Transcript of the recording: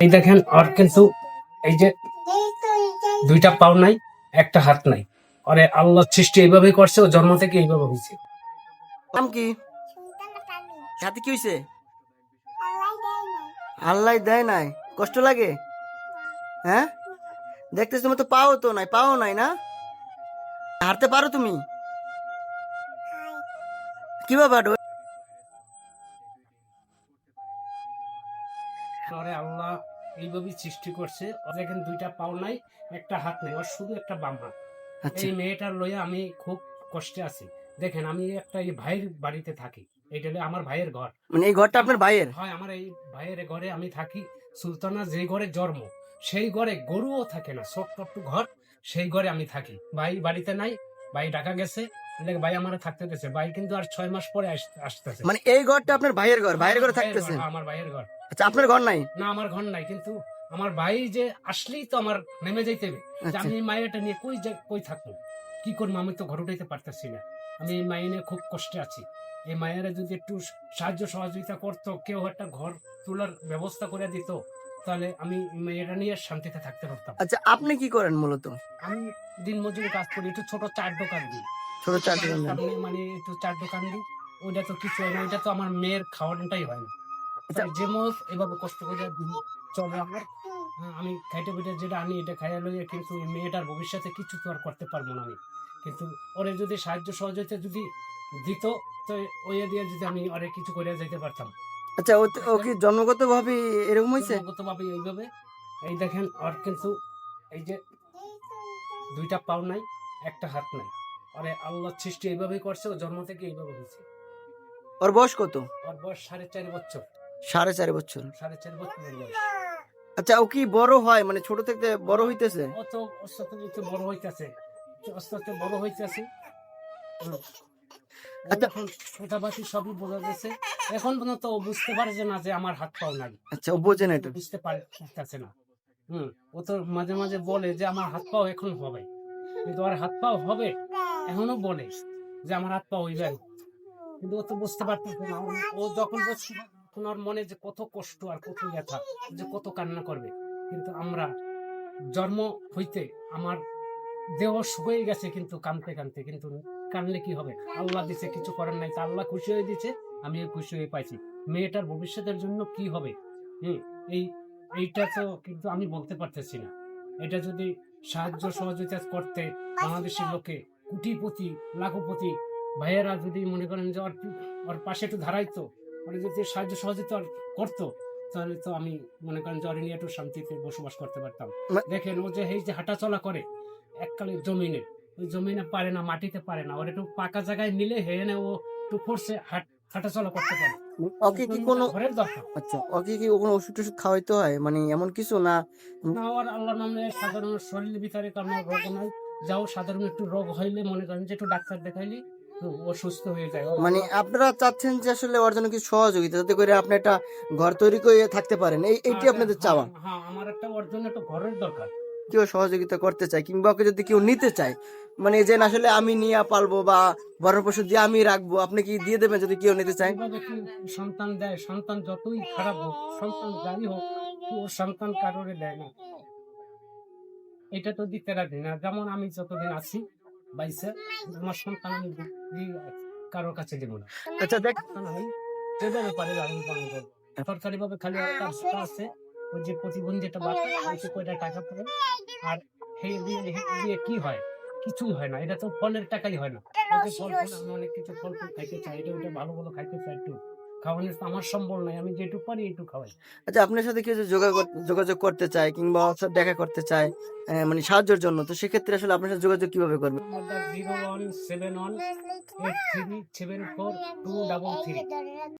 এই দেখেন আর কিন্তু এই যে দুইটা পাও নাই একটা হাত নাই। আরে আল্লাহ সৃষ্টি এইভাবে করছে ও জন্ম থেকে এইভাবে হয়েছে। নাম কি? হাতে কি হয়েছে? আল্লাহ দেয় নাই। কষ্ট লাগে? হ্যাঁ? দেখতেছ তুমি তো পাও তো নাই পাও নাই না? হাঁটতে পারো তুমি? কীভাবে হাঁটো আল্লাহ এইভাবেই সৃষ্টি করছে। দেখেন দুইটা পাও নাই একটা হাত নাই ওর শুধু একটা বাম হাত। আচ্ছা। এই মেয়েটার লইয়া আমি খুব কষ্টে আছি। দেখেন আমি একটা এই ভাইয়ের বাড়িতে থাকি। হলো আমার ভাইয়ের ঘর। মানে এই ঘরটা আপনার ভাইয়ের? হয় আমার এই ভাইয়ের ঘরে আমি থাকি। সুলতানা যে ঘরে জন্ম সেই ঘরে গরুও থাকে না ছোট্ট ঘর সেই ঘরে আমি থাকি। ভাই বাড়িতে নাই ভাই ঢাকা গেছে। ভাই আমার থাকতে ভাই কিন্তু আর ছয় মাস পরে আসতেছে। মানে এই ঘরটা আপনার ভাইয়ের ঘর? ভাইয়ের ঘরে ঘর, আমার ভাইয়ের ঘর। আচ্ছা আপনার ঘর নাই? না আমার ঘর নাই কিন্তু আমার ভাই যে আসলেই তো আমার নেমে যাইতে হবে। আচ্ছা। আমি এই মায়েরটা নিয়ে কই কই থাকব? কি করব আমি তো ঘর উঠাইতে পারতেছি না। আমি এই মায়ের নিয়ে খুব কষ্টে আছি। এই মায়েরা যদি একটু সাহায্য সহযোগিতা করতো কেউ একটা ঘর তোলার ব্যবস্থা করে দিত তাহলে আমি মেয়েরা নিয়ে শান্তিতে থাকতে পারতাম। আচ্ছা আপনি কি করেন মূলত? আমি দিন মজুরি কাজ করি একটু ছোট চার দোকান দিই। ছোট চার দোকান মানে একটু চার দোকান দিই ওইটা তো কিছু হয় না ওইটা তো আমার মেয়ের খাওয়ানোটাই হয় না। আচ্ছা। যে এভাবে কষ্ট করে চলে আমার। হ্যাঁ, আমি পিঠে যেটা আনি এটা খাইয়া লইয়া কিন্তু মেয়েটার ভবিষ্যতে কিছু তো আর করতে পারব না আমি। কিন্তু ওরে যদি সাহায্য সহযোগিতা যদি দিত তো ওই দিয়ে যদি আমি ওরে কিছু করে যেতে পারতাম। আচ্ছা ও কি জন্মগত ভাবে এরকম হয়েছে? ভাবে এইভাবে। এই দেখেন আর কিন্তু এই যে দুইটা পাও নাই একটা হাত নাই। আরে আল্লাহ সৃষ্টি এইভাবেই করছে ও জন্ম থেকে এইভাবে হয়েছে। ওর বয়স কত? ওর বয়স সাড়ে চার বছর। সাড়ে চার বছর। সাড়ে চার বছরের বয়স। আচ্ছা ও কি বড় হয়? মানে ছোট থেকে বড় হইতেছে? ও তো বড় হইতেছে। আস্তে আস্তে বড় হইতেছে। এখন কথাবার্তি সবই বোঝা গেছে এখন পর্যন্ত ও বুঝতে পারে যে না যে আমার হাত পাও নাই। আচ্ছা ও বোঝে না এটা। বুঝতে পারে পারতেছে না। হুম ও তো মাঝে মাঝে বলে যে আমার হাত পাও এখন হবে। কিন্তু আর হাত পাও হবে এখনও বলে যে আমার হাত পাও হইবে। কিন্তু ও তো বুঝতে পারতেছে না। ও- যখন বুঝছে তখন ওর মনে যে কত কষ্ট আর কত ব্যথা যে কত কান্না করবে। কিন্তু আমরা জন্ম হইতে আমার দেহ শুকিয়ে গেছে কিন্তু কানতে কানতে, কিন্তু কানলে কি হবে? আল্লাহ দিছে, কিছু করার নাই, তা আল্লাহ খুশি হয়ে দিছে আমিও খুশি হয়ে পাইছি। মেয়েটার ভবিষ্যতের জন্য কি হবে? হুম, এই, এইটা তো কিন্তু আমি বলতে পারতেছি না। এটা যদি সাহায্য সহযোগিতা করতে বাংলাদেশের লোকে কুটিপতি, লাখপতি ভাইয়েরা যদি মনে করেন যে ওর ওর পাশে একটু ধারাইতো ওর যদি সাহায্য সহযোগিতা করতো তাহলে তো আমি মনে করেন ওর নিয়ে একটু শান্তিতে বসবাস করতে পারতাম। দেখেন ও যে এই যে হাঁটাচলা করে এককালে জমিনে ওই জমিনে পারে না মাটিতে পারে না। ওর একটু পাকা জায়গায় নিলে হেনে ও একটু ফোর্সে হাট হাঁটাচলা করতে পারে। ওকে কি কোনো ঘরের দরকার। আচ্ছা ওকে কি কোনো ওষুধ টষুধ খাওয়াইতে হয়? মানে এমন কিছু না? না আর আল্লাহ নামে সাধারণ শরীরের ভিতরে কোনো রোগ নাই। যাও সাধারণ একটু রোগ হইলে মনে করেন যে একটু ডাক্তার দেখাইলে হুম, ও সুস্থ হয়ে যায় মানে আপনারা চাচ্ছেন যে আসলে ওর জন্য কিছু সহযোগিতা যাতে করে আপনি একটা ঘর তৈরি করে থাকতে পারেন। এই এইটি হ্যাঁ, আপনাদের হ্যাঁ, চাওয়া? হ্যাঁ আমার একটা ওর জন্য একটা ঘরের দরকার। কেউ সহযোগিতা করতে চায় কিংবা ওকে যদি কেউ নিতে চায় মানে যে না আসলে আমি নিয়ে পালবো বা ভরণ পোষণ দিয়ে আমি রাখব আপনি কি দিয়ে দেবেন যদি কেউ নিতে চায়? সন্তান দেয় সন্তান যতই খারাপ হোক সন্তান যাই হোক ও সন্তান কারোরে দেয় না। এটা তো দিতে রাখি না। যেমন আমি যতদিন আছি বাইসে আমার সন্তান আমি কারোর কাছে দেবো না। আচ্ছা দেখ সন্তান আমি যেভাবে পারে লালন পালন করব। সরকারি ভাবে খালি একটা রাস্তা আছে ওই যে প্রতিবন্ধী একটা বাচ্চা কয়টা টাকা পাবে আর সেই দিয়ে কি হয়? কিছুই হয় না এটা তো ফলের টাকাই হয় না। ওকে ফল ফল অনেক কিছু ফল ফুল খাইতে চাই এটা ওটা ভালো ভালো খাইতে চাই একটু। খাওয়ানোর আমার সম্বল নাই আমি যেটুকু পারি একটু খাওয়াই। আচ্ছা আপনার সাথে কেউ যোগাযোগ যোগাযোগ করতে চায় কিংবা দেখা করতে চায় মানে সাহায্যের জন্য তো সেক্ষেত্রে আসলে আপনার সাথে যোগাযোগ কীভাবে করবে? Zero one seven one eight three seven four two double three